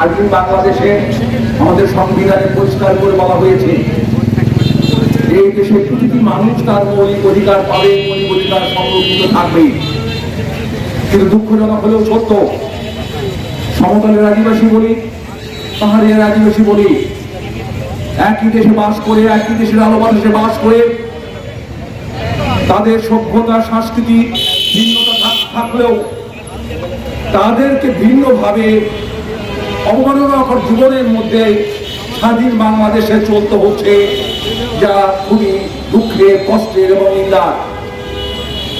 স্বাধীন বাংলাদেশে আমাদের সংবিধানে পরিষ্কার করে বলা হয়েছে এই দেশে প্রতিটি মানুষ তার মৌলিক অধিকার পাবে, মৌলিক অধিকার সংরক্ষিত থাকবে। কিন্তু দুঃখজনক হলেও সত্য, সমতলের আদিবাসী বলি, পাহাড়ের আদিবাসী বলি, একই দেশে বাস করে, একই দেশের আলো বাতাসে বাস করে, তাদের সভ্যতা, সংস্কৃতি ভিন্নতা থাকলেও তাদেরকে ভিন্নভাবে অবমাননাকর জীবনের মধ্যে স্বাধীন বাংলাদেশে চলতে হচ্ছে, যা খুবই দুঃখের কষ্টের এবং নিন্দার।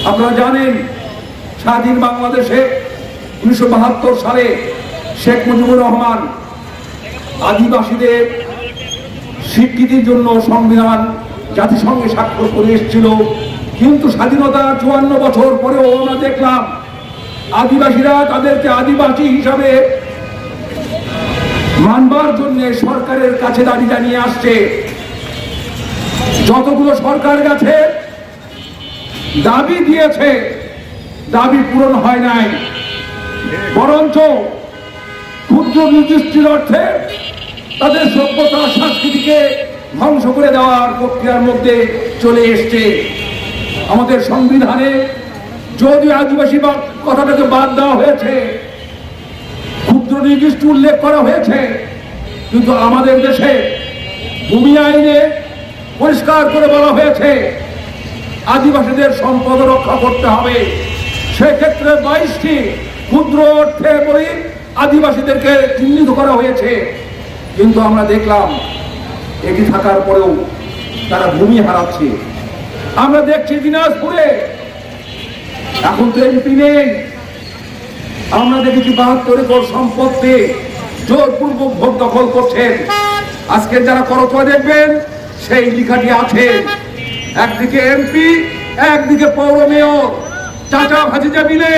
আপনারা জানেন, স্বাধীন বাংলাদেশে উনিশশো বাহাত্তর সালে শেখ মুজিবুর রহমান আদিবাসীদের স্বীকৃতির জন্য সংবিধান জাতিসংঘে স্বাক্ষর করে এসেছিল। কিন্তু স্বাধীনতা চুয়ান্ন বছর পরেও আমরা দেখলাম, আদিবাসীরা তাদেরকে আদিবাসী হিসাবে মানবার জন্য সরকারের কাছে দাবি জানিয়ে আসছে। যতগুলো সরকার কাছে দাবি দিয়েছে, দাবি পূরণ হয় নাই। বরঞ্চ ক্ষুদ্র নির্দিষ্টির অর্থে তাদের সভ্যতা সংস্কৃতিকে ধ্বংস করে দেওয়ার প্রক্রিয়ার মধ্যে চলে এসছে। আমাদের সংবিধানে যদি আদিবাসী কথাটাকে বাদ দেওয়া হয়েছে নির্দিষ্ট উল্লেখ করা হয়েছে। কিন্তু আমাদের দেশে ভূমি আইনে পরিষ্কার করে বলা হয়েছে, আদিবাসীদের সম্পদ রক্ষা করতে হবে। সেক্ষেত্রে বাইশটি ক্ষুদ্র অর্থে বলি আদিবাসীদেরকে চিহ্নিত করা হয়েছে। কিন্তু আমরা দেখলাম এটি থাকার পরেও তারা ভূমি হারাচ্ছে। আমরা দেখছি দিনাজপুরে, এখন তো এমপি নেই। আমরা দেখেছি বাহাত্তর একর সম্পত্তি জোরপূর্বক ভোট দখল করছেন। আজকে যারা করতোয়া দেখবেন, সেই লেখাটি আছে। একদিকে এমপি, একদিকে পৌর মেয়র, চাচা ভাজিজা মিলে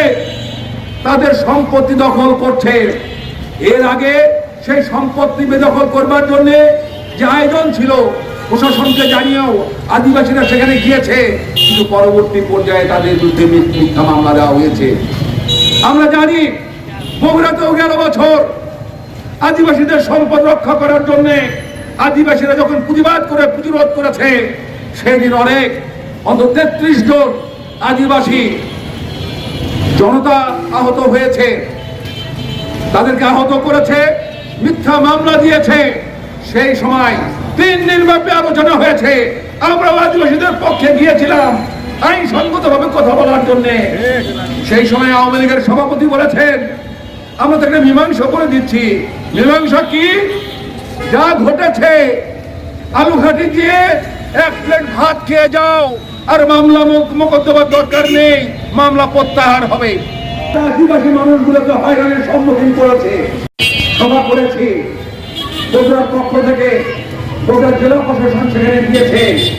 তাদের সম্পত্তি দখল করছে। এর আগে সেই সম্পত্তি বেদখল করবার জন্য যে আয়োজন ছিল, প্রশাসনকে জানিয়েও আদিবাসীরা সেখানে গিয়েছে। কিন্তু পরবর্তী পর্যায়ে তাদের বিরুদ্ধে মিথ্যা মামলা দেওয়া হয়েছে। আমরা জানি বগুড়াতেও গেল বছর। আদিবাসীদের সম্পদ রক্ষা করার জন্য আদিবাসীরা যখন প্রতিবাদ করে, প্রতিরোধ করেছে সেদিন অনেক, অন্তত তেত্রিশ জন আদিবাসী জনতা আহত হয়েছে। তাদেরকে আহত করেছে, মিথ্যা মামলা দিয়েছে। সেই সময় তিন দিন ব্যাপী আলোচনা হয়েছে। আমরা আদিবাসীদের পক্ষে গিয়েছিলাম। আইনসঙ্গত ভাবে কথা বলার জন্য সেই সময় আওয়ামী লীগের সভাপতি বলেছেন আমরা তাকে মীমাংসা করে দিচ্ছি। মীমাংসা কি? যা ঘটেছে। আলু ঘাটি দিয়ে এক প্লেট ভাত খেয়ে যাও, আর মামলা মোক- মোকদ্দমার দরকার নেই, মামলা প্রত্যাহার হবে। আদিবাসী মানুষগুলোকে হয়রানির সম্মুখীন করেছে সভা করেছি। বগুড়ার পক্ষ থেকে গোটা জেলা প্রশাসন সেখানে গিয়েছে।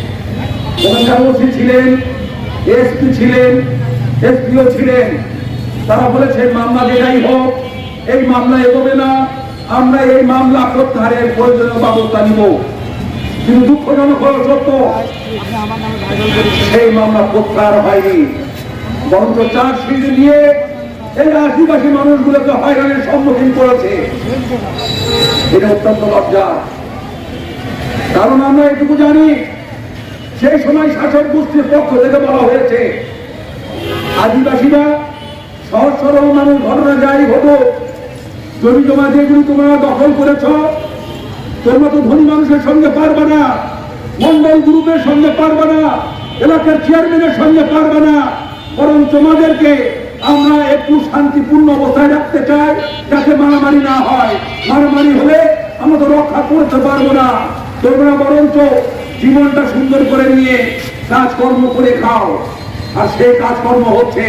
ওখানকার ছিলেন এসপি ছিলেন, এসপিও ছিলেন। তারা বলেছেন মামলা যেটাই হোক, এই মামলা এগোবে না, আমরা এই মামলা প্রত্যাহারের প্রয়োজনীয় ব্যবস্থা নিব। কিন্তু দুঃখজনক হল সত্য, সেই মামলা প্রত্যাহার হয়নি। বরঞ্চ চার্জশিট নিয়ে এই আদিবাসী মানুষগুলোকে হয়রানির সম্মুখীন করেছে। এটা অত্যন্ত লজ্জা কারণ আমরা এটুকু জানি সেই সময় শাসক গোষ্ঠীর পক্ষ থেকে বলা হয়েছে, আদিবাসীরা সহজ সরল মানুষ ঘটনা যাই ঘটো জমি জমা যেগুলি তোমরা দখল করেছ, তোমরা তো ধনী মানুষের সঙ্গে পারবে না, মন্ডল গ্রুপের সঙ্গে পারবে না, এলাকার চেয়ারম্যানের সঙ্গে পারবে না বরং তোমাদেরকে আমরা একটু শান্তিপূর্ণ অবস্থায় রাখতে চাই, যাতে মারামারি না হয়। মারামারি হলে আমরা তো রক্ষা করতে পারব না। তোমরা বরঞ্চ জীবনটা সুন্দর করে নিয়ে কাজকর্ম করে খাও। আর সেই কাজকর্ম হচ্ছে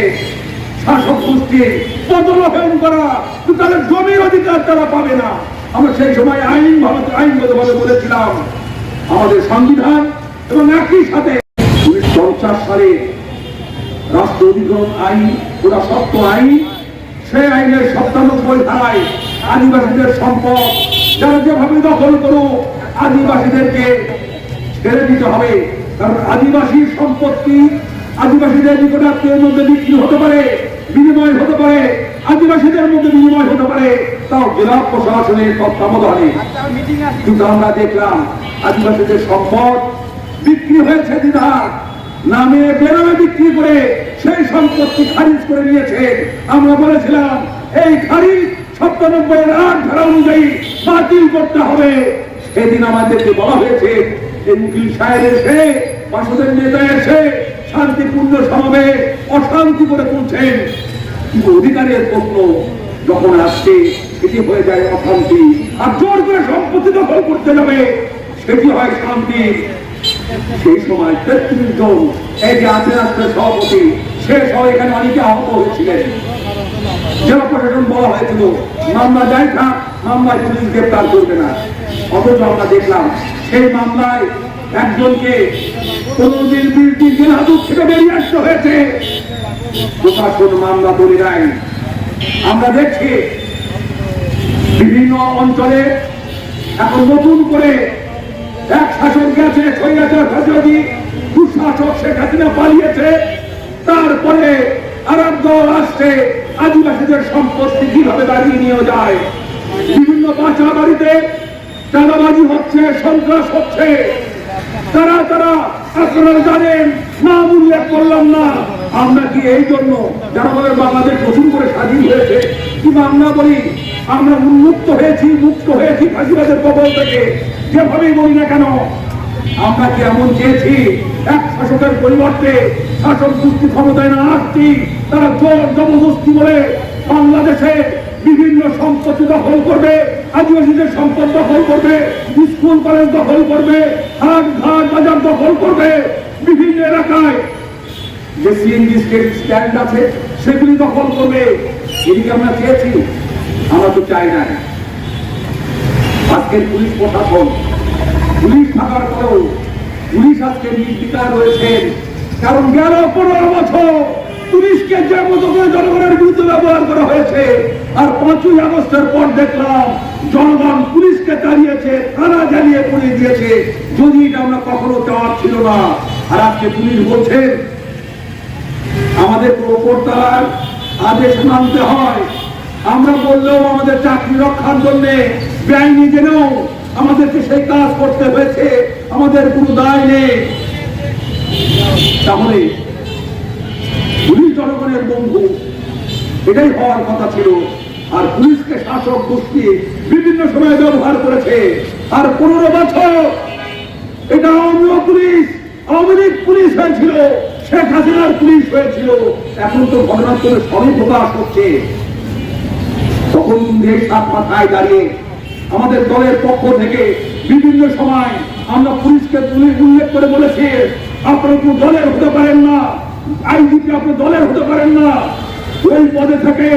শাসক গোষ্ঠীর পদলোহন করা। তাদের জমির অধিকার তারা পাবে না। আমরা সেই সময় আইন ভাবে আইনগত ভাবে বলেছিলাম, আমাদের সংবিধান এবং একই সাথে উনিশশো পঞ্চাশ সালে রাষ্ট্র অধিগ্রহণ আইন ওটা সত্য আইন, সেই আইনের সপ্তানব্বই ধারায় আদিবাসীদের সম্পদ, যারা যেভাবে দখল করো আদিবাসীদেরকে ছেড়ে দিতে হবে। কারণ আদিবাসী সম্পত্তি আদিবাসীদের নিকটাত্মীয়ের মধ্যে বিক্রি হতে পারে, বিনিময় হতে পারে, আদিবাসীদের মধ্যে বিনিময় হতে পারে। তাও জেলা প্রশাসনের তত্ত্বাবধানে। কিন্তু আমরা দেখলাম আদিবাসীদের সম্পদ বিক্রি হয়েছে দিদার নামে বেরোয় বিক্রি করে সেই সম্পত্তি খারিজ করে নিয়েছে। আমরা বলেছিলাম, এই খারিজ সপ্তানব্বই আট ধারা অনুযায়ী বাতিল করতে হবে। সেদিন আমাদেরকে বলা হয়েছে শান্তিপূর্ণ সমাবেশ অশান্তি করে তুলছেন। কিন্তু অধিকারের প্রশ্ন যখন আসছে, সেটি হয়ে যায় অশান্তি। আর জোর করে সম্পত্তি দখল করতে যাবে, সেটি হয় শান্তি। সেই সময় তেত্রিশ জন এই যে আস্তে আস্তে সভাপতি। সে সহ এখানে অনেকে আহত হয়েছিলেন। জেলা প্রশাসন বলা হয়েছিল, মামলা যাই থাক, মামলায় পুলিশ গ্রেপ্তার করবে না। অথচ আমরা দেখলাম সেই মামলায় একজনকে পনেরো দিন বিশ দিন জেল হাজত থেকে বেরিয়ে আসতে হয়েছে। মামলা নেয় আমরা দেখছি বিভিন্ন অঞ্চলে এখন নতুন করে এক শাসক গেছে স্বৈরাচার শেখ হাসিনা পালিয়েছে। তারপরে আরব দল আসছে, আদিবাসীদের সম্পত্তি কীভাবে দাঁড়িয়ে নিয়ে যায়? বিভিন্ন বাসা বাড়িতে চাঁদাবাজি হচ্ছে, সন্ত্রাস হচ্ছে। তারা তারা, আপনারা জানেন নাম উল্লেখ করলাম না, আমরা কি এই জন্য যারা আমাদের বাংলাদেশ নতুন করে স্বাধীন হয়েছে কিংবা আমরা বলি? আমরা উন্মুক্ত হয়েছি, মুক্ত হয়েছি ফাঁসিবাদের কবল থেকে। যেভাবেই বলি না কেন, আমরা কি এমন চেয়েছি? এক শাসকের পরিবর্তে শাসক গোষ্ঠী ক্ষমতায় না আসছি তারা জোর জবরদস্তি বলে বাংলাদেশে বিভিন্ন সম্পত্তি দখল করবে, আদিবাসীদের সম্পদ দখল করবে, স্কুল, কলেজ দখল করবে হাট ঘাট বাজার দখল করবে, বিভিন্ন এলাকায়। যে সিএনজি স্ট্যান্ড আছে, সেগুলি দখল করবে। এদিকে আমরা চেয়েছি, আমরা তো চাই না। আজকের পুলিশ প্রশাসন, পুলিশ থাকার পরেও পুলিশ আজকে নির্বিকার রয়েছেন। কারণ গেল পনেরো বছর। পুলিশকে যে মতো করে জনগণের বিরুদ্ধে ব্যবহার করা হয়েছে, আর পাঁচই আগস্টের পর দেখলাম, জনগণ পুলিশকে তাড়িয়েছে, থানা জ্বালিয়ে পুড়িয়ে দিয়েছে, যদি এটা আমরা কখনো চাওয়ার ছিল না। আর আজকে পুলিশ বলছেন আমাদের উপরতলার আদেশ মানতে হয়। আমরা বললেও আমাদের চাকরি রক্ষার জন্য বেআইনি জেনেও আমাদেরকে সেই কাজ করতে হয়েছে, আমাদের কোনো দায় নেই। তাহলে জনগণের বন্ধু। এটাই হওয়ার কথা ছিল। আর পুলিশকে শাসক গোষ্ঠী বিভিন্ন সময় ব্যবহার করেছে। আর পনেরো বছর এটা আওয়ামী পুলিশ, আওয়ামী লীগ পুলিশ হয়েছিল, শেখ হাসিনার পুলিশ হয়েছিল। এখন তো ঘটনাক্রমে সবই প্রকাশ হচ্ছে। তখন দেশ সাত মাথায় দাঁড়িয়ে আমাদের দলের পক্ষ থেকে বিভিন্ন সময় আমরা পুলিশকে উল্লেখ করে বলেছি, আপনারা দলের হতে পারেন না। আইজিপি আপনি দলের হতে পারেন না। ওই পদে থেকে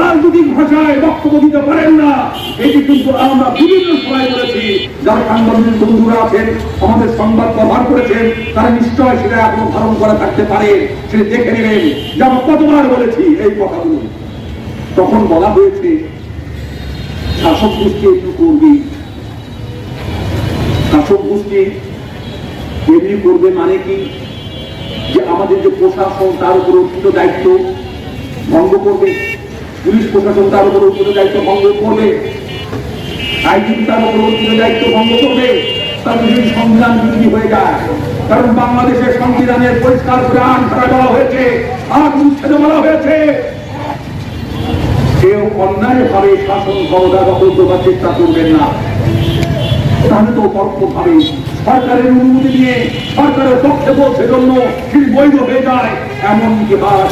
রাজনৈতিক ভাষায় বক্তব্য দিতে পারেন না। এটি কিন্তু আমরা বিভিন্ন সময় বলেছি। যারা সাংবাদিক বন্ধুরা আছেন, আমাদের সংবাদ কভার করেছেন, তারা নিশ্চয় সেটা এখনও ধারণ করে থাকতে পারে। সেটা দেখে নেবেন। যে কতবার বলেছি এই কথাগুলো। তখন বলা হয়েছে, শাসক গোষ্ঠী একটু করবি। শাসক গোষ্ঠী এমনি করবে মানে কি? যে আমাদের যে প্রশাসন, তার উপর অর্পিত দায়িত্ব ভঙ্গ করবে। পুলিশ প্রশাসন তার উপর অর্পিত দায়িত্ব ভঙ্গ করবে। আইজিপি তার উপর অর্পিত দায়িত্ব ভঙ্গ করবে। তার যদি সংবিধান বিরোধী হয়ে যায়, কারণ বাংলাদেশের সংবিধানের পরিষ্কার করে আইন ধারা বলা হয়েছে আর উচ্ছেদ বলা হয়েছে। কেউ শাসন ক্ষমতা দখল করবার চেষ্টা করবেন না। তাহলে তো সরকারের অনুমতি নিয়ে সরকারের পক্ষে বলছে জন্য তিনি বৈধ হয়ে যায়। এমন ইতিহাস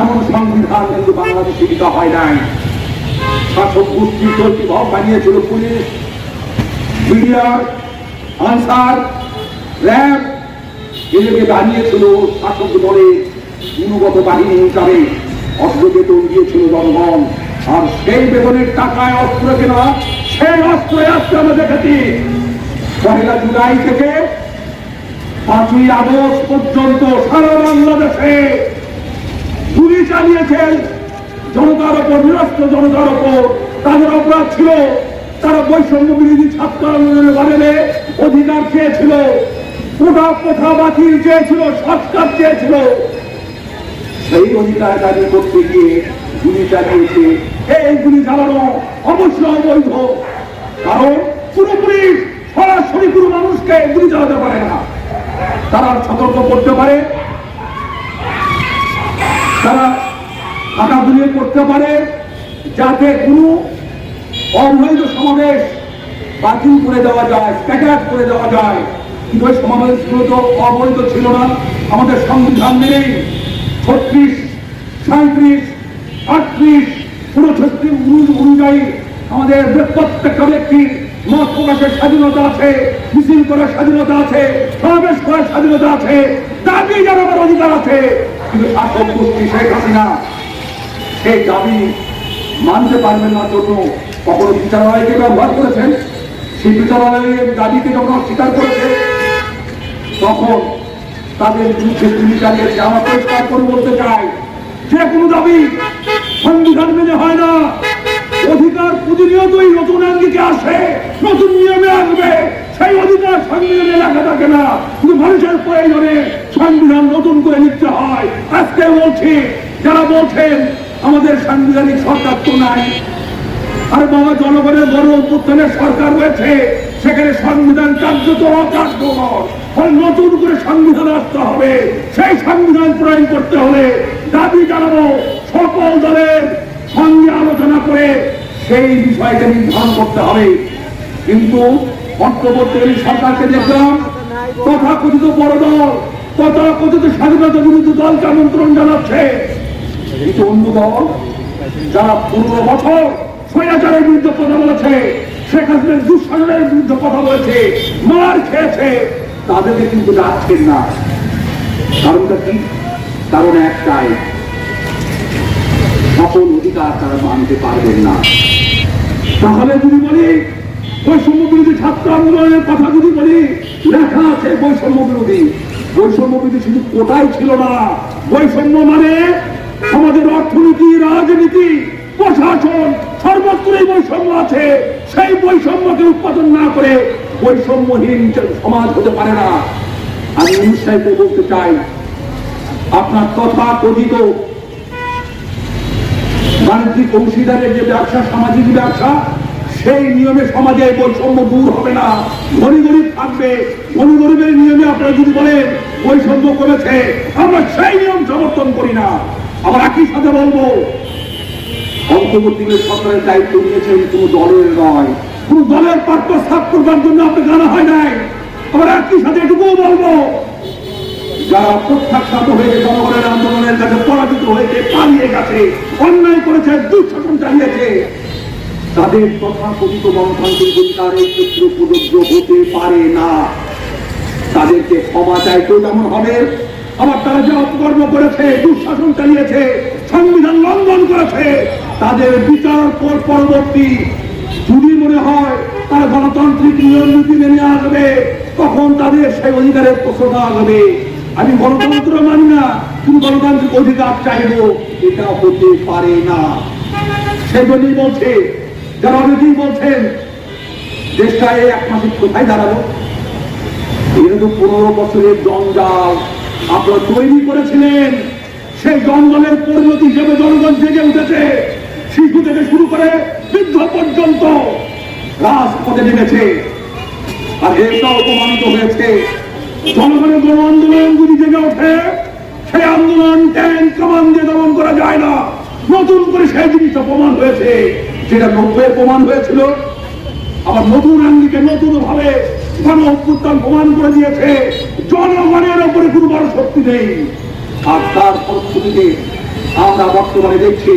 এমন সংবিধান কিন্তু বাংলাদেশে লিখা হয় নাই। শাসক গোষ্ঠী চলতি ভাব বানিয়েছিল পুলিশ মিডিয়ার আনসার, র্যাব, এদেরকে বানিয়েছিল শাসক দলের গুণগত বাহিনী হিসাবে অস্ত্র বেতন দিয়েছিল জনগণ। আর সেই বেতনের টাকায় অস্ত্র কেনা, সেই অস্ত্র আজকে আমরা দেখেছি। পহেলা জুলাই থেকে পাঁচই আগস্ট পর্যন্ত সারা বাংলাদেশে গুলি চালিয়েছেন জনতার ওপর, নিরস্ত্র জনতার ওপর। তাদের অপরাধ ছিল, তারা বৈষম্য বিরোধী ছাত্র আন্দোলনের বারেলে অধিকার চেয়েছিল কোটা কোঠা বাতিল চেয়েছিল সংস্কার চেয়েছিল। সেই অধিকার দাবি করতে গিয়ে গুলি চালিয়েছে। এই গুলি চালানো অবশ্যই অবৈধ, কারণ পুরোপুরি কোনো মানুষকে গুলি চালাতে পারে না। তারা সতর্ক করতে পারে। তারা বিনিয়োগ করতে পারে যাতে কোনো অবৈধ সমাবেশ বাতিল করে দেওয়া যায়, স্ক্যাটার করে দেওয়া যায়। কিন্তু ওই সমাবেশগুলো তো অবৈধ ছিল না। আমাদের সংবিধান মেনেই ছত্রিশ, সাঁত্রিশ, আটত্রিশ, উনছত্রিশ অনুযায়ী আমাদের প্রত্যেকটা ব্যক্তির মত প্রকাশের স্বাধীনতা আছে, মিছিল করার স্বাধীনতা আছে, সমাবেশ করার স্বাধীনতা আছে, দাবি জানাবার অধিকার আছে। কিন্তু শাসক গোষ্ঠী শেখ হাসিনা, সেই দাবি মানতে পারবেন না জন্য কখনো বিচারালয়কে ব্যবহার করেছেন। সেই বিচারালয়ের দাবিকে যখন অস্বীকার করেছে তখন তাদের বিরুদ্ধে গুলি চালিয়েছে আমরা পরিষ্কার করে বলতে চাই যে কোনো দাবি সংবিধান মেনে হয় না। অধিকার প্রতিনিয়তই নতুন আঙ্গিকে আসে নতুন নিয়মে আসবে, সেই অধিকার সংবিধানে লেখা থাকে না। কিন্তু মানুষের প্রয়োজনে সংবিধান নতুন করে লিখতে হয়। আজকে বলছি, যারা বলছেন, আমাদের সাংবিধানিক সরকার তো নাই। আর বাবা জনগণের বড় অভ্যুত্থানের সরকার রয়েছে, সেখানে সংবিধান কার্যত অকার্যকর। নতুন করে সংবিধান আসতে হবে। সেই সংবিধান প্রয়োগ করতে হলে দাবি জানাব সকল দলের সঙ্গে আলোচনা করে সেই বিষয়টা নির্ধারণ করতে হবে। কিন্তু অন্তর্বর্তীকালীন সরকারকে দেখলাম তথাকথিত বড় দল তথাকথিত স্বাধীনতা বিরুদ্ধে দলকে আমন্ত্রণ জানাচ্ছে। কিন্তু অন্য দল যারা পনেরো বছর স্বৈরাচারের বিরুদ্ধে কথা বলেছে, শেখ হাসিনার দুঃশাসনের বিরুদ্ধে কথা বলেছে, মার খেয়েছে, তাদেরকে কিন্তু ডাকছেন না। কারণটা কি? কারণ একটাই, সকল অধিকার তারা মানতে পারবেন না। তাহলে যদি বলি, বৈষম্য বিরোধী ছাত্র আন্দোলনের কথা যদি বলি, লেখা আছে বৈষম্য বিরোধী। বৈষম্য বিরোধী শুধু কোটাই ছিল না। বৈষম্য মানে আমাদের অর্থনীতি, রাজনীতি, প্রশাসন, সর্বত্রই বৈষম্য আছে। সেই বৈষম্যকে উৎপাদন না করে বৈষম্যহীন সমাজ হতে পারে না। আমি উৎসাহিত বলতে চাই, আপনার তথা কথিত বাণিজ্যিক অংশীদারের যে ব্যবসা, সামাজিক ব্যবসা সেই নিয়মে সমাজে বৈষম্য দূর হবে না। ধনী গরিব থাকবে। ধনী গরিবের নিয়মে আপনারা যদি বলেন, বৈষম্য করেছে আমরা সেই নিয়ম সমর্থন করি না। আবার একই সাথে বলব, অন্তর্বর্তীকালীন সরকারের দায়িত্ব নিয়েছেন কোনো দলের নয়। কোন দলের পার্পস সাফ করবার জন্য আপনি জানা হয় নাই। আবার একই সাথে এটুকুও বলব, যারা প্রত্যাখ্যাত হয়েছে জনগণের আন্দোলনের কাছে পরাজিত হয়েছে পালিয়ে গেছে, অন্যায় করেছে, দুঃশাসন চালিয়েছে তাদের তথাকথিত গণতান্ত্রিক অধিকারের ক্ষেত্রে প্রযোজ্য হতে পারে না, তাদেরকে ক্ষমা চাইতেও যেমন হবে, আবার তারা যে অপকর্ম করেছে, দুঃশাসন চালিয়েছে, সংবিধান লঙ্ঘন করেছে, তাদের বিচার পর পরবর্তী যদি মনে হয় তারা গণতান্ত্রিক নিয়ম নীতি মেনে আসবে, তখন তাদের সেই অধিকারের প্রশ্নটা আসবে। আমি গণতন্ত্র মানি না, কিন্তু গণতান্ত্রিক অধিকার চাইব, এটা হতে পারে না। সেই জন্যই বলছে যারা অনেকেই বলছেন দেশটা এই এক মাসে কোথায় দাঁড়াল? এটা তো পনেরো বছরের জঞ্জাল আপনারা তৈরি করেছিলেন, সেই জঞ্জালের পরিণতি হিসেবে জনগণ জেগে উঠেছে। শিশু থেকে শুরু করে বৃদ্ধ পর্যন্ত রাজপথে নেমেছে। আর এটাও প্রমাণিত হয়েছে। জনগণের গণ আন্দোলন যদি জেগে ওঠে, সেই আন্দোলন ট্যাঙ্ক কামান দিয়ে দমন করা যায় না। নতুন করে সেই জিনিসটা প্রমাণ হয়েছে। যেটা নব্বই প্রমাণ হয়েছিল, আবার নতুন আঙ্গিকে নতুন ভাবে গণ অভ্যুত্থান প্রমাণ করে দিয়েছে, জনগণের ওপরে বড় শক্তি নেই। আর তার ফলশ্রুতিতে আমরা বর্তমানে দেখছি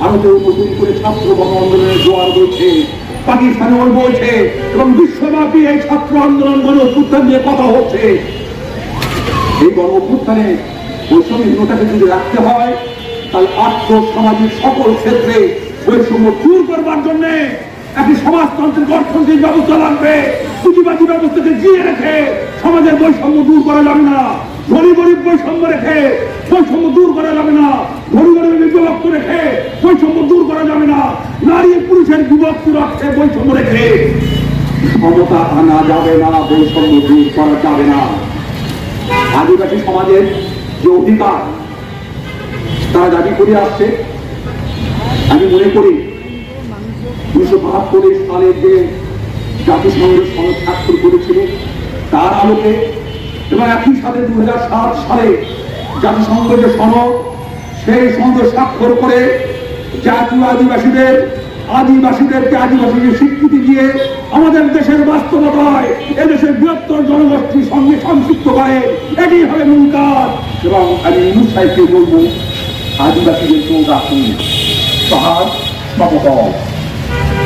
ভারতেও নতুন করে ছাত্র গণ আন্দোলনের জোয়ার বইছে, পাকিস্তানে ওর বইছে এবং বিশ্বব্যাপী এই ছাত্র আন্দোলন গণ অভ্যুত্থান নিয়ে কথা হচ্ছে। এই গণ অভ্যুত্থানে বৈষম্যহীনতাকে যদি রাখতে হয়, তাহলে আর্থ, সামাজিক সকল ক্ষেত্রে বৈষম্য দূর করবার জন্য একটি সমাজতান্ত্রিক অর্থনৈতিক ব্যবস্থা লাগবে। পুঁজিবাদী ব্যবস্থাকে জিয়ে রেখে সমাজের বৈষম্য দূর করা যাবে না। ধনী গরিব বৈষম্য রেখে বৈষম্য দূর করা যাবে না। ধনী গরিবের বিভক্ত রেখে বৈষম্য দূর করা যাবে না। নারী পুরুষের বিভক্ত রাখতে বৈষম্য রেখে সমতা আনা যাবে না, বৈষম্য দূর করা যাবে না। আদিবাসী সমাজের যে অধিকার, তারা দাবি করে আসছে আমি মনে করি উনিশশো বাহাত্তরের সালে যে জাতিসংঘের সনদ স্বাক্ষর করেছিল, তার আলোকে এবং একই সাথে দু সাত সালে জাতিসংঘ যে সনদ, সেই সনদ স্বাক্ষর করে জাতীয় আদিবাসীদের, আদিবাসীদেরকে আদিবাসীকে স্বীকৃতি দিয়ে আমাদের দেশের বাস্তবতায় এদেশের বৃহত্তর জনগোষ্ঠীর সঙ্গে সংযুক্ত করে এটি হবে মূল কাজ। এবং আমি ইউনুস সাহেবকে বলব আদিবাসীদেরকেও রাখুন পাহাড় সমতল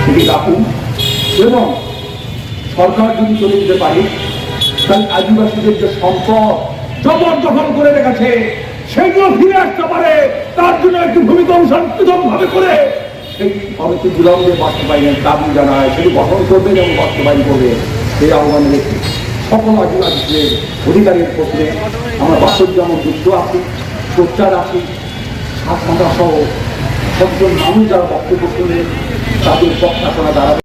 এটি রাখুন এবং সরকার যদি চলে যেতে পারে তাহলে আদিবাসীদের যে সম্পদ জবরদখল করে রেখেছে, সেগুলো ফিরে আসতে পারে। তার জন্য একটি ভূমিকা সংশোধন ভাবে করে সেই অনেক বিলম্বে বাস্তবায়নের দাবি জানায়। সেটি গঠন করবে এবং বাস্তবায়ন করবে। সেই আহ্বান রেখে সকল আদিবাসীদের অধিকারের ক্ষেত্রে আমরা বাস্তব যেমন যুক্ত আছি সোচ্চার আছি সাত সহ সবজন মানুষ যারা বক্তব্য শুনে তাদের পক্ষাশনা দাঁড়াবে।